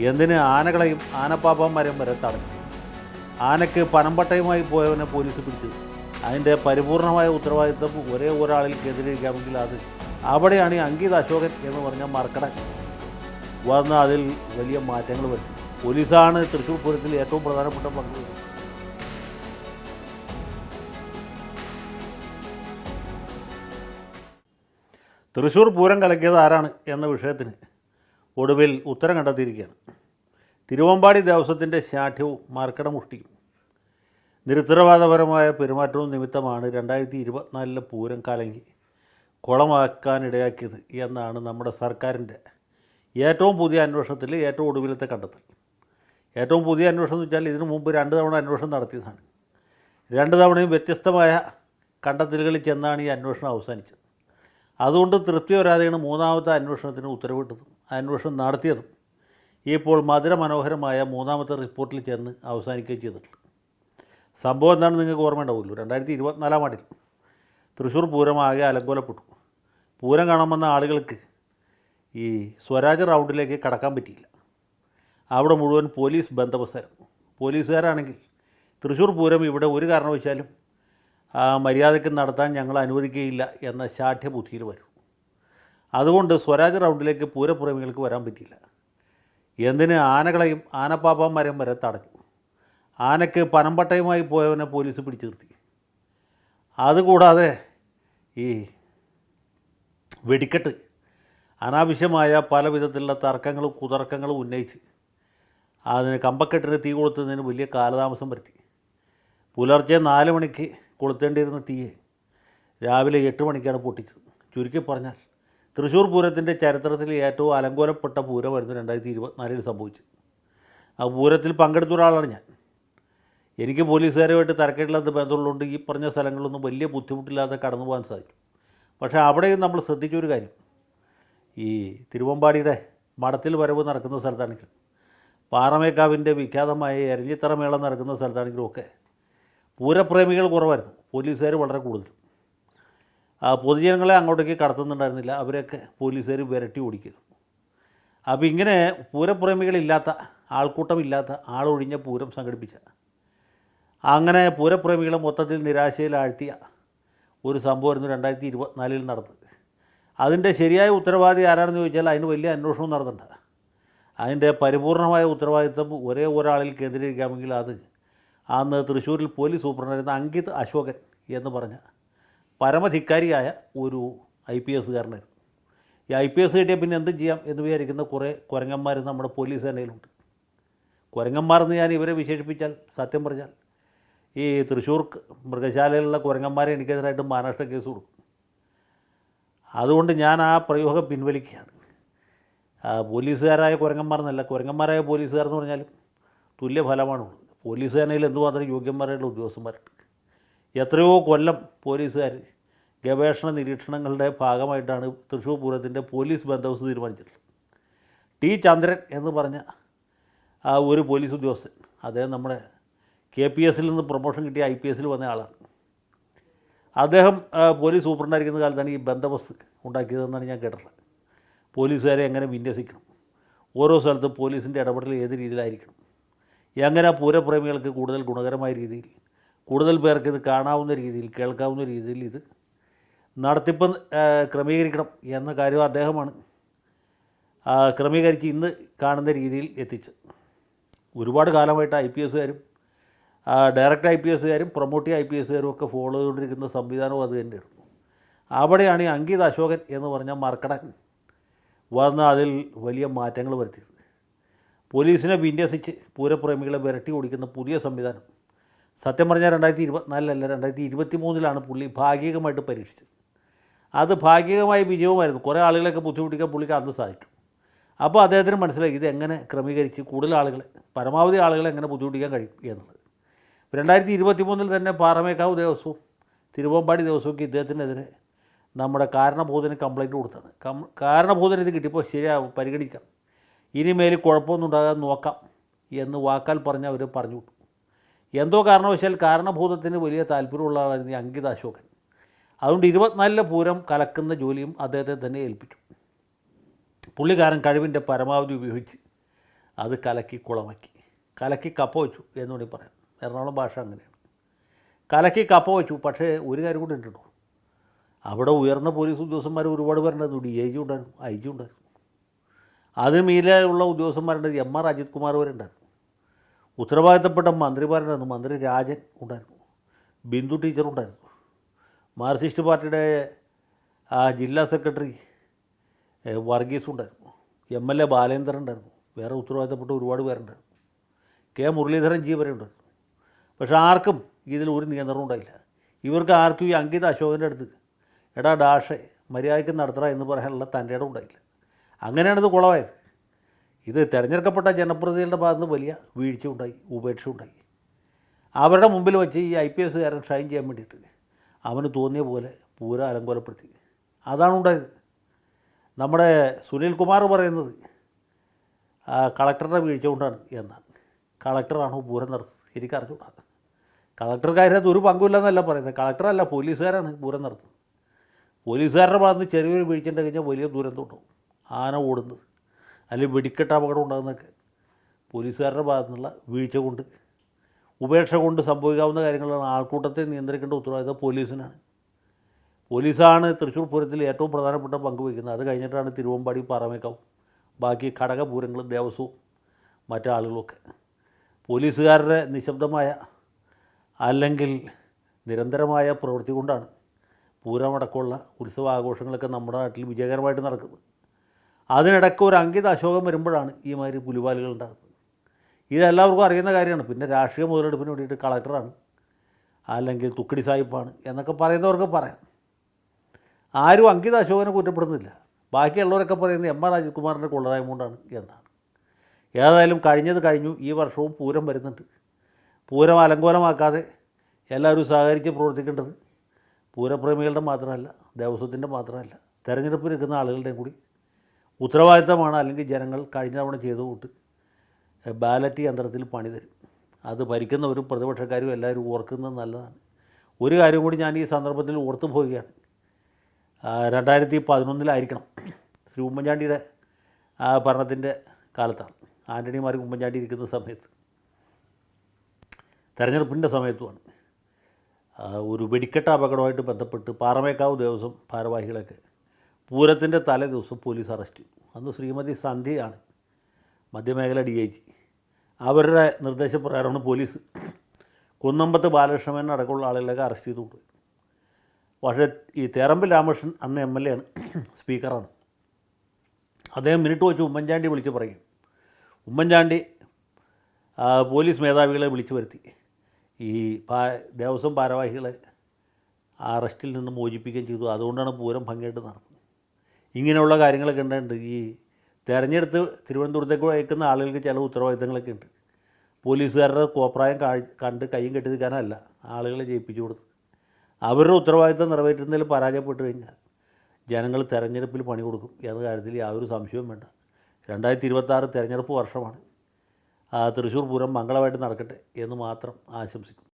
എന്തിന് ആനകളെയും ആനപ്പാപ്പന്മാരെയും വരെ തടഞ്ഞു? ആനയ്ക്ക് പനമ്പട്ടയുമായി പോയവനെ പോലീസ് പിടിച്ചു. അതിന്റെ പരിപൂർണമായ ഉത്തരവാദിത്വം ഒരേ ഒരാളിൽ കേന്ദ്രീകരിക്കാമെങ്കിൽ അത് അവിടെയാണ് ഈ അങ്കിത് അശോകൻ എന്ന് പറഞ്ഞ മർക്കട വന്ന് അതിൽ വലിയ മാറ്റങ്ങൾ വരുത്തി. പോലീസാണ് തൃശ്ശൂർ പൂരത്തിൽ ഏറ്റവും പ്രധാനപ്പെട്ട പങ്ക്. തൃശ്ശൂർ പൂരം കലക്കിയത് ആരാണ് എന്ന വിഷയത്തിന് ഒടുവിൽ ഉത്തരം കണ്ടെത്തിയിരിക്കുകയാണ്. തിരുവമ്പാടി ദേവസ്വത്തിന്റെ ശാഠ്യവും മാർക്കടമുഷ്ടിയും നിരുത്തരവാദപരമായ പെരുമാറ്റവും നിമിത്തമാണ് രണ്ടായിരത്തി ഇരുപത്തിനാലിലെ പൂരം കലങ്ങി കുളമാക്കാനിടയാക്കിയത് എന്നാണ് നമ്മുടെ സർക്കാരിന്റെ ഏറ്റവും പുതിയ അന്വേഷണത്തിൽ ഏറ്റവും ഒടുവിലത്തെ കണ്ടെത്തൽ. ഏറ്റവും പുതിയ അന്വേഷണം എന്ന് വെച്ചാൽ ഇതിനു മുമ്പ് രണ്ട് തവണ അന്വേഷണം നടത്തിയതാണ് രണ്ട് തവണയും വ്യത്യസ്തമായ കണ്ടെത്തലുകളിൽ ചെന്നാണ് ഈ അന്വേഷണം അവസാനിച്ചത്. അതുകൊണ്ട് തൃപ്തി വരാതെയാണ് മൂന്നാമത്തെ അന്വേഷണത്തിന് ഉത്തരവിട്ടതും. അന്വേഷണം നടത്തിയതും ഇപ്പോൾ മധുരമനോഹരമായ മൂന്നാമത്തെ റിപ്പോർട്ടിൽ ചെന്ന് അവസാനിക്കുകയും ചെയ്തിട്ടുണ്ട്. സംഭവം എന്താണെന്ന് നിങ്ങൾക്ക് ഓർമ്മയുണ്ടാവുമല്ലോ. രണ്ടായിരത്തി ഇരുപത്തിനാലാം ആണ്ടിൽ തൃശ്ശൂർ പൂരം ആകെ അലങ്കോലപ്പെട്ടു. പൂരം കാണാൻ വന്ന ആളുകൾക്ക് ഈ സ്വരാജ് റൗണ്ടിലേക്ക് കടക്കാൻ പറ്റിയില്ല. അവിടെ മുഴുവൻ പോലീസ് ബന്ദോബസ്തായിരുന്നു. പോലീസുകാരാണെങ്കിൽ തൃശ്ശൂർ പൂരം ഇവിടെ ഒരു കാരണവശാലും മര്യാദയ്ക്ക് നടത്താൻ ഞങ്ങൾ അനുവദിക്കുകയില്ല എന്ന ശാഠ്യബുദ്ധിയിൽ വരും. അതുകൊണ്ട് സ്വരാജ് റൗണ്ടിലേക്ക് പൂരപ്രേമികൾക്ക് വരാൻ പറ്റിയില്ല. എന്തിന് ആനകളെയും ആനപ്പാപ്പന്മാരെയും വരെ തടഞ്ഞു. ആനയ്ക്ക് പനമ്പട്ടയുമായി പോയവനെ പോലീസ് പിടിച്ചു നിർത്തി. അതുകൂടാതെ ഈ വെടിക്കെട്ട് അനാവശ്യമായ പല വിധത്തിലുള്ള തർക്കങ്ങളും കുതർക്കങ്ങളും ഉന്നയിച്ച് അതിന് കമ്പക്കെട്ടിന് തീ കൊളുത്തുന്നതിന് വലിയ കാലതാമസം വരുത്തി. പുലർച്ചെ നാല് മണിക്ക് കൊളുത്തേണ്ടിയിരുന്ന തീയെ രാവിലെ എട്ട് മണിക്കാണ് പൊട്ടിച്ചത്. ചുരുക്കി പറഞ്ഞാൽ തൃശ്ശൂർ പൂരത്തിന്റെ ചരിത്രത്തിൽ ഏറ്റവും അലങ്കോലപ്പെട്ട പൂരമായിരുന്നു രണ്ടായിരത്തി ഇരുപത്തിനാലിൽ സംഭവിച്ചു. ആ പൂരത്തിൽ പങ്കെടുത്ത ഒരാളാണ് ഞാൻ. എനിക്ക് പോലീസുകാരുമായിട്ട് തരക്കേടില്ലാത്ത ബന്ധമുള്ളതുകൊണ്ട് ഈ പറഞ്ഞ സ്ഥലങ്ങളൊന്നും വലിയ ബുദ്ധിമുട്ടില്ലാതെ കടന്നു പോകാൻ സാധിക്കും. പക്ഷേ അവിടെയും നമ്മൾ ശ്രദ്ധിച്ച ഒരു കാര്യം. ഈ തിരുവമ്പാടിയുടെ മഠത്തിൽ വരവ് നടക്കുന്ന സ്ഥലത്താണെങ്കിലും പാറമേക്കാവിന്റെ വിഖ്യാതമായ എരഞ്ഞിത്തറ മേളം നടക്കുന്ന സ്ഥലത്താണെങ്കിലും ഒക്കെ പൂരപ്രേമികൾ കുറവായിരുന്നു. പോലീസുകാർ വളരെ കൂടുതൽ ആ പൊതുജനങ്ങളെ അങ്ങോട്ടേക്ക് കടത്തുന്നുണ്ടായിരുന്നില്ല. അവരെയൊക്കെ പോലീസുകാർ വിരട്ടി ഓടിക്കുന്നു. അപ്പോൾ ഇങ്ങനെ പൂരപ്രേമികളില്ലാത്ത ആൾക്കൂട്ടമില്ലാത്ത ആളൊഴിഞ്ഞ പൂരം സംഘടിപ്പിച്ച അങ്ങനെ പൂരപ്രേമികളെ മൊത്തത്തിൽ നിരാശയിലാഴ്ത്തിയ ഒരു സംഭവമായിരുന്നു രണ്ടായിരത്തി ഇരുപത്തിനാലിൽ നടന്നത്. അതിന്റെ ശരിയായ ഉത്തരവാദി ആരാണെന്ന് ചോദിച്ചാൽ അതിന് വലിയ അന്വേഷണം നടന്നിട്ടുണ്ട് അതിന്റെ പരിപൂർണമായ ഉത്തരവാദിത്വം ഒരേ ഒരാളിൽ കേന്ദ്രീകരിക്കാമെങ്കിൽ അത് അന്ന് തൃശ്ശൂരിൽ പോലീസ് സൂപ്രണ്ടായിരുന്ന അങ്കിത് അശോകൻ എന്ന് പറഞ്ഞ പരമധിക്കാരിയായ ഒരു ഐ പി എസ്സുകാരനായിരുന്നു. ഈ ഐ പി എസ് കിട്ടിയാൽ പിന്നെ എന്ത് ചെയ്യാം എന്ന് വിചാരിക്കുന്ന കുറേ കുരങ്ങന്മാർ നമ്മുടെ പോലീസ് സേനയിലുണ്ട്. കുരങ്ങന്മാരെന്ന് ഞാൻ ഇവരെ വിശേഷിപ്പിച്ചാൽ സത്യം പറഞ്ഞാൽ ഈ തൃശ്ശൂർ മൃഗശാലയിലുള്ള കുരങ്ങന്മാരെ എനിക്കെതിരായിട്ട് മഹാരാഷ്ട്ര കേസ് കൊടുക്കും. അതുകൊണ്ട് ഞാൻ ആ പ്രയോഗം പിൻവലിക്കുകയാണ്. പോലീസുകാരായ കുരങ്ങന്മാർ എന്നല്ല കുരങ്ങന്മാരായ പോലീസുകാരെന്ന് പറഞ്ഞാലും തുല്യ ഫലമാണുള്ളത് പോലീസ് സേനയിൽ എന്തുമാത്രം യോഗ്യന്മാരായിട്ടുള്ള ഉദ്യോഗസ്ഥന്മാരുണ്ട്. എത്രയോ കൊല്ലം പോലീസുകാർ ഗവേഷണ നിരീക്ഷണങ്ങളുടെ ഭാഗമായിട്ടാണ് തൃശ്ശൂർ പൂരത്തിന്റെ പോലീസ് ബന്ധവസ് തീരുമാനിച്ചിട്ടുള്ളത്. ടി ചന്ദ്രൻ എന്ന് പറഞ്ഞ ആ ഒരു പോലീസ് ഉദ്യോഗസ്ഥൻ അദ്ദേഹം നമ്മുടെ കെ പി എസിൽ നിന്ന് പ്രൊമോഷൻ കിട്ടിയ ഐ പി എസിൽ വന്ന ആളാണ്. അദ്ദേഹം പോലീസ് സൂപ്രണ്ടായിരിക്കുന്ന കാലത്താണ് ഈ ബന്ധബസ് ഉണ്ടാക്കിയതെന്നാണ് ഞാൻ കേട്ടിട്ടുള്ളത്. പോലീസുകാരെ എങ്ങനെ വിന്യസിക്കണം? ഓരോ സ്ഥലത്തും പോലീസിന്റെ ഇടപെടൽ ഏത് രീതിയിലായിരിക്കണം? എങ്ങനെ പൂരപ്രേമികൾക്ക് കൂടുതൽ ഗുണകരമായ രീതിയിൽ കൂടുതൽ പേർക്ക് ഇത് കാണാവുന്ന രീതിയിൽ കേൾക്കാവുന്ന രീതിയിൽ ഇത് നടത്തിപ്പ് ക്രമീകരിക്കണം എന്ന കാര്യം അദ്ദേഹമാണ് ക്രമീകരിച്ച് ഇന്ന് കാണുന്ന രീതിയിൽ എത്തിച്ചത് ഒരുപാട് കാലമായിട്ട് ഐ പി എസുകാരും ഡയറക്റ്റ് ഐ പി എസുകാരും പ്രൊമോട്ടി ഐ പി എസുകാരും ഒക്കെ ഫോളോ ചെയ്തുകൊണ്ടിരിക്കുന്ന സംവിധാനവും അത് തന്നെയായിരുന്നു. അവിടെയാണ് ഈ അങ്കിത് അശോകൻ എന്ന് പറഞ്ഞ മർക്കടൻ വന്ന് അതിൽ വലിയ മാറ്റങ്ങൾ വരുത്തിയത്. പോലീസിനെ വിന്യസിച്ച് പൂരപ്രേമികളെ വിരട്ടി ഓടിക്കുന്ന പുതിയ സംവിധാനം. സത്യം പറഞ്ഞാൽ രണ്ടായിരത്തി ഇരുപത്തിനാലിലല്ല രണ്ടായിരത്തി ഇരുപത്തി മൂന്നിലാണ് പുള്ളി ഭാഗികമായിട്ട് പരീക്ഷിച്ചത്. അത് ഭാഗികമായ വിജയവുമായിരുന്നു. കുറേ ആളുകളെയൊക്കെ ബുദ്ധിമുട്ടിക്കാൻ പുള്ളിക്ക് അന്ന് സാധിച്ചു. അപ്പോൾ അദ്ദേഹത്തിന് മനസ്സിലായി ഇത് എങ്ങനെ ക്രമീകരിച്ച് കൂടുതൽ ആളുകളെ പരമാവധി ആളുകളെ എങ്ങനെ ബുദ്ധിമുട്ടിക്കാൻ കഴിയും എന്നുള്ളത്. രണ്ടായിരത്തി ഇരുപത്തി മൂന്നിൽ തന്നെ പാറമേക്കാവ് ദേവസ്വവും തിരുവമ്പാടി ദേവസ്വമൊക്കെ ഇദ്ദേഹത്തിനെതിരെ നമ്മുടെ കാരണബോധന കംപ്ലൈന്റ് കൊടുത്തത് കം കാരണബോധന ഇത് കിട്ടിയപ്പോൾ ശരിയാവും പരിഗണിക്കാം. ഇനിമേൽ കുഴപ്പമൊന്നും ഉണ്ടാകാതെ നോക്കാം എന്ന് വാക്കാൽ പറഞ്ഞ് അവർ പറഞ്ഞു വിട്ടു എന്തോ കാരണവശാൽ കാരണഭൂതത്തിന് വലിയ താല്പര്യമുള്ള ആളായിരുന്നു ഈ അങ്കിത അശോകൻ. അതുകൊണ്ട് ഇരുപത്തിനാലിലെ പൂരം കലക്കുന്ന ജോലിയും അദ്ദേഹത്തെ തന്നെ ഏൽപ്പിച്ചു. പുള്ളിക്കാരൻ കഴിവിന്റെ പരമാവധി ഉപയോഗിച്ച് അത് കലക്കി കുളമാക്കി. കലക്കി കപ്പ വെച്ചു എന്ന് വേണമെങ്കിൽ പറയാം. എറണാകുളം ഭാഷ അങ്ങനെയാണ്. കലക്കി കപ്പ വെച്ചു. പക്ഷേ ഒരു കാര്യം കൂടി ഉണ്ടോ അവിടെ ഉയർന്ന പോലീസ് ഉദ്യോഗസ്ഥന്മാർ ഒരുപാട് പേരുണ്ടായിരുന്നു ഡി ഐ ജി ഉണ്ടായിരുന്നു. ഐ ജി ഉണ്ടായിരുന്നു. അതിന് മീലെ ഉദ്യോഗസ്ഥന്മാരുണ്ടായിരുന്നു എം ആർ അജിത് കുമാർ വരെ ഉണ്ടായിരുന്നു. ഉത്തരവാദിത്തപ്പെട്ട മന്ത്രിമാരുണ്ടായിരുന്നു. മന്ത്രി രാജൻ ഉണ്ടായിരുന്നു. ബിന്ദു ടീച്ചർ ഉണ്ടായിരുന്നു. മാർക്സിസ്റ്റ് പാർട്ടിയുടെ ജില്ലാ സെക്രട്ടറി വർഗീസ് ഉണ്ടായിരുന്നു. എം എൽ എ ബാലേന്ദ്രൻ ഉണ്ടായിരുന്നു. വേറെ ഉത്തരവാദിത്തപ്പെട്ട ഒരുപാട് പേരുണ്ടായിരുന്നു. കെ. മുരളീധരൻ ജി വരെ ഉണ്ടായിരുന്നു. പക്ഷേ ആർക്കും ഇതിൽ ഒരു നിയന്ത്രണം ഉണ്ടായില്ല. ഇവർക്ക് ആർക്കും ഈ അങ്കിത അശോകന്റെ അടുത്ത് എടാ ഡാഷെ മര്യാദയ്ക്ക് നടത്തറ എന്ന് പറയാനുള്ള തന്റെ ഇടം ഉണ്ടായില്ല അങ്ങനെയാണിത് കുളമായത്. ഇത് തിരഞ്ഞെടുക്കപ്പെട്ട ജനപ്രതിനിധികളുടെ ഭാഗത്ത് വലിയ വീഴ്ച ഉണ്ടായി ഉപേക്ഷ ഉണ്ടായി. അവരുടെ മുമ്പിൽ വെച്ച് ഈ ഐ പി എസ്സുകാരൻ ഷൈൻ ചെയ്യാൻ വേണ്ടിയിട്ട് അവന് തോന്നിയ പോലെ പൂര അലങ്കോലപ്പെടുത്തി. അതാണ് ഉണ്ടായത്. നമ്മുടെ സുനിൽ കുമാർ പറയുന്നത് കളക്ടറുടെ വീഴ്ച കൊണ്ടാണ് എന്നാണ്. കളക്ടറാണോ പൂരം നടത്തുന്നത്? എനിക്കറിഞ്ഞുകൂടാ കളക്ടർക്കാരത് ഒരു പങ്കുമില്ലെന്നല്ല പറയുന്നത്. കളക്ടറല്ല പോലീസുകാരാണ് പൂരം നടത്തുന്നത്. പോലീസുകാരുടെ ഭാഗത്ത് ചെറിയൊരു വീഴ്ച ഉണ്ടെങ്കിൽ കഴിഞ്ഞാൽ വലിയ ദുരന്തം ഉണ്ടാവും. ആന ഓടുന്നത്. അല്ലെങ്കിൽ വെടിക്കെട്ട് അപകടം ഉണ്ടാകുന്നതൊക്കെ പോലീസുകാരുടെ ഭാഗത്തു നിന്നുള്ള വീഴ്ച കൊണ്ട് ഉപേക്ഷ കൊണ്ട് സംഭവിക്കാവുന്ന കാര്യങ്ങളാണ് ആൾക്കൂട്ടത്തെ നിയന്ത്രിക്കേണ്ട ഉത്തരവാദിത്തം പോലീസിനാണ്. പോലീസാണ് തൃശ്ശൂർ പൂരത്തിൽ ഏറ്റവും പ്രധാനപ്പെട്ട പങ്ക് വഹിക്കുന്നത്. അത് കഴിഞ്ഞിട്ടാണ് തിരുവമ്പാടി പാറമേക്കാവും ബാക്കി ഘടകപൂരങ്ങളും ദേവസ്വവും മറ്റാളുകളൊക്കെ പോലീസുകാരുടെ നിശബ്ദമായ അല്ലെങ്കിൽ നിരന്തരമായ പ്രവൃത്തി കൊണ്ടാണ് പൂരമടക്കമുള്ള ഉത്സവ ആഘോഷങ്ങളൊക്കെ നമ്മുടെ നാട്ടിൽ വിജയകരമായിട്ട് നടക്കുന്നത്. അതിനിടയ്ക്ക് ഒരു അങ്കിത അശോകം വരുമ്പോഴാണ് ഈ മാതിരി പുലിവാലുകൾ ഉണ്ടാകുന്നത്. ഇതെല്ലാവർക്കും അറിയുന്ന കാര്യമാണ്. പിന്നെ രാഷ്ട്രീയ മുതലെടുപ്പിന് വേണ്ടിയിട്ട് കളക്ടറാണ് അല്ലെങ്കിൽ തുക്കിടി സാഹിബാണ് എന്നൊക്കെ പറയുന്നവർക്ക് പറയാം. ആരും അങ്കിത അശോകനെ കുറ്റപ്പെടുന്നില്ല ബാക്കിയുള്ളവരൊക്കെ പറയുന്നത് എം ആർ രാജകുമാറിന്റെ കുമാറിന്റെ കൊള്ളരായ്മ കൊണ്ടാണ് എന്നാണ്. ഏതായാലും കഴിഞ്ഞത് കഴിഞ്ഞു ഈ വർഷവും പൂരം വരുന്നുണ്ട്. പൂരം അലങ്കോലമാക്കാതെ എല്ലാവരും സഹകരിച്ച് പ്രവർത്തിക്കേണ്ടത് പൂരപ്രേമികളുടെ മാത്രമല്ല ദേവസ്വത്തിന്റെ മാത്രമല്ല തെരഞ്ഞെടുപ്പ് നിൽക്കുന്ന ആളുകളുടെയും കൂടി ഉത്തരവാദിത്തമാണ് അല്ലെങ്കിൽ ജനങ്ങൾ കഴിഞ്ഞ തവണ ചെയ്തു കൂട്ട് ബാലറ്റ് യന്ത്രത്തിൽ പണി തരും. അത് ഭരിക്കുന്നവരും പ്രതിപക്ഷക്കാരും എല്ലാവരും ഓർക്കുന്നത് നല്ലതാണ്. ഒരു കാര്യം കൂടി ഞാൻ ഈ സന്ദർഭത്തിൽ ഓർത്തു പോവുകയാണ്. രണ്ടായിരത്തി പതിനൊന്നിലായിരിക്കണം ശ്രീ ഉമ്മൻചാണ്ടിയുടെ ഭരണത്തിന്റെ കാലത്താണ്. ആന്റണിമാർ ഉമ്മൻചാണ്ടി ഇരിക്കുന്ന സമയത്ത്. തെരഞ്ഞെടുപ്പിന്റെ സമയത്തുമാണ്. ഒരു വെടിക്കെട്ട് അപകടമായിട്ട് ബന്ധപ്പെട്ട് പാറമേക്കാവ് ദേവസ്വം ഭാരവാഹികളൊക്കെ പൂരത്തിന്റെ തലേ ദിവസം പോലീസ് അറസ്റ്റ് അന്ന് ശ്രീമതി സന്ധ്യയാണ് മധ്യമേഖല ഡി ഐ ജി. അവരുടെ നിർദ്ദേശപ്രകാരമാണ് പോലീസ് കുന്നമ്പത്ത് ബാലകൃഷ്ണൻ അടക്കമുള്ള ആളുകളൊക്കെ അറസ്റ്റ് ചെയ്തുകൊണ്ട് പക്ഷേ ഈ തേറമ്പിൽ രാമകൃഷ്ണൻ അന്ന് എം എൽ എ ആണ് സ്പീക്കറാണ്. അദ്ദേഹം മിനിറ്റ് വെച്ച് ഉമ്മൻചാണ്ടി വിളിച്ച് പറയും. ഉമ്മൻചാണ്ടി പോലീസ് മേധാവികളെ വിളിച്ചു വരുത്തി. ഈ പാ ദേവസ്വം ഭാരവാഹികളെ അറസ്റ്റിൽ നിന്ന് മോചിപ്പിക്കുകയും ചെയ്തു. അതുകൊണ്ടാണ് പൂരം ഭംഗിയായിട്ട് നടന്നത്. ഇങ്ങനെയുള്ള കാര്യങ്ങളൊക്കെ ഉണ്ടായിട്ടുണ്ട് ഈ തിരഞ്ഞെടുത്ത് തിരുവനന്തപുരത്തേക്ക് അയക്കുന്ന ആളുകൾക്ക് ചില ഉത്തരവാദിത്തങ്ങളൊക്കെ ഉണ്ട്. പോലീസുകാരുടെ കോപ്രായം കണ്ട് കയ്യും കെട്ടി നിൽക്കാനല്ല ആളുകളെ ജയിപ്പിച്ചു കൊടുത്ത്. അവരുടെ ഉത്തരവാദിത്തം നിറവേറ്റുന്നതിൽ പരാജയപ്പെട്ട് കഴിഞ്ഞാൽ ജനങ്ങൾ തെരഞ്ഞെടുപ്പിൽ പണി കൊടുക്കും. എന്ന കാര്യത്തിൽ യാതൊരു സംശയവും വേണ്ട. രണ്ടായിരത്തി ഇരുപത്താറ് തെരഞ്ഞെടുപ്പ് വർഷമാണ്. തൃശ്ശൂർ പൂരം മംഗളമായിട്ട് നടക്കട്ടെ എന്ന് മാത്രം ആശംസിക്കുന്നു.